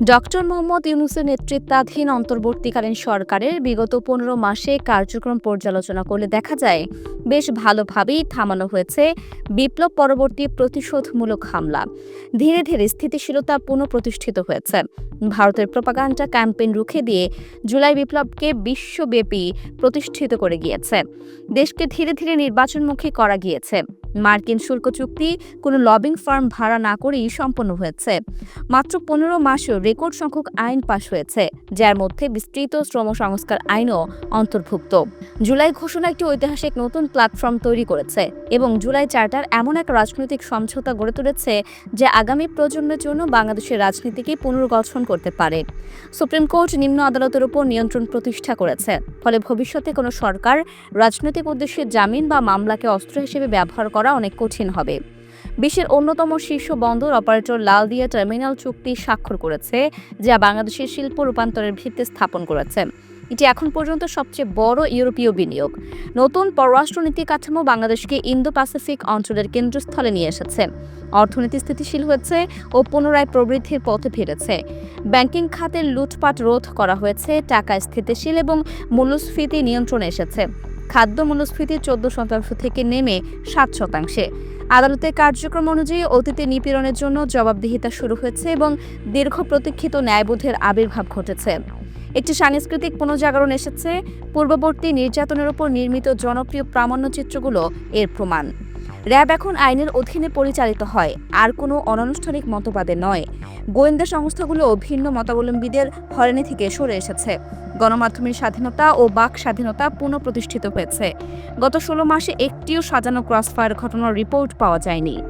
Doctor Mohammad ইউনুসের নেতৃত্বাধীন অন্তর্বর্তীকালীন সরকারের বিগত পনেরো মাসে কার্যক্রম পর্যালোচনা করলে দেখা যায় বেশ ভালোভাবেই থামানো হয়েছে বিপ্লব পরবর্তী প্রতিশোধমূলক হামলা। ধীরে ধীরে স্থিতিশীলতা পুনঃপ্রতিষ্ঠিত হয়েছে। ভারতের প্রপাগান্ডা ক্যাম্পেইন রুখে দিয়ে জুলাই বিপ্লবকে বিশ্বব্যাপী প্রতিষ্ঠিত করে গিয়েছে। দেশকে ধীরে ধীরে নির্বাচনমুখী করা গিয়েছে। মার্কিন শুল্ক চুক্তি, কোনো লবিং ফার্ম ভাড়া না করেই সম্পন্ন হয়েছে। মাত্র পনেরো মাসেও রেকর্ড সংখ্যক আইন পাশ হয়েছে, যার মধ্যে বিস্তৃত শ্রম সংস্কার আইনও অন্তর্ভুক্ত। জুলাই ঘোষণা একটি ঐতিহাসিক নতুন প্ল্যাটফর্ম তৈরি করেছে এবং জুলাই চার্টার এমন এক রাজনৈতিক সমঝোতা গড়ে তুলেছে যে আগামী প্রজন্মের জন্য বাংলাদেশের রাজনীতিকে পুনর্গঠন করতে পারে। সুপ্রিম কোর্ট নিম্ন আদালতের উপর নিয়ন্ত্রণ প্রতিষ্ঠা করেছে, ফলে ভবিষ্যতে কোনো সরকার রাজনৈতিক উদ্দেশ্যে জামিন বা মামলাকে অস্ত্র হিসেবে ব্যবহার করা অনেক কঠিন হবে। বিশ্বের অন্যতম শীর্ষ বন্দর অপারেটর লালদিয়া টার্মিনাল চুক্তি স্বাক্ষর করেছে, যা বাংলাদেশের শিল্প রূপান্তরের ভিত্তি স্থাপন করেছে। এটি এখন পর্যন্ত সবচেয়ে বড় ইউরোপীয় বিনিয়োগ। নতুন পররাষ্ট্রনীতি কাঠামো বাংলাদেশকে ইন্দো প্যাসিফিক অঞ্চলের কেন্দ্রস্থলে নিয়ে এসেছে। অর্থনীতি স্থিতিশীল হয়েছে ও পুনরায় প্রবৃদ্ধির পথে ফিরেছে। ব্যাংকিং খাতের লুটপাট রোধ করা হয়েছে, টাকা স্থিতিশীল এবং মূল্যস্ফীতি নিয়ন্ত্রণে এসেছে। খাদ্য মূল্যস্ফীতি চোদ্দ শতাংশ থেকে নেমে সাত শতাংশে। আদালতের কার্যক্রম অনুযায়ী অতীতে নিপীড়নের জন্য জবাবদিহিতা শুরু হয়েছে এবং দীর্ঘ প্রতীক্ষিত ন্যায়বোধের আবির্ভাব ঘটেছে। একটি সাংস্কৃতিক পুনর্জাগরণ এসেছে। পূর্ববর্তী নির্যাতনের উপর নির্মিত জনপ্রিয় প্রামাণ্যচিত্রগুলো এর প্রমাণ। র্যাব এখন আইনের অধীনে পরিচালিত হয়। আর কোনো অনানুষ্ঠানিক মতবাদে নয়। গোয়েন্দা সংস্থাগুলো ভিন্ন মতাবলম্বীদের হয়রানি থেকে সরে এসেছে। গণমাধ্যমের স্বাধীনতা ও বাক স্বাধীনতা পুনঃপ্রতিষ্ঠিত হয়েছে। গত ষোলো মাসে একটিও সাজানো ক্রসফায়ার ঘটনার রিপোর্ট পাওয়া যায়নি।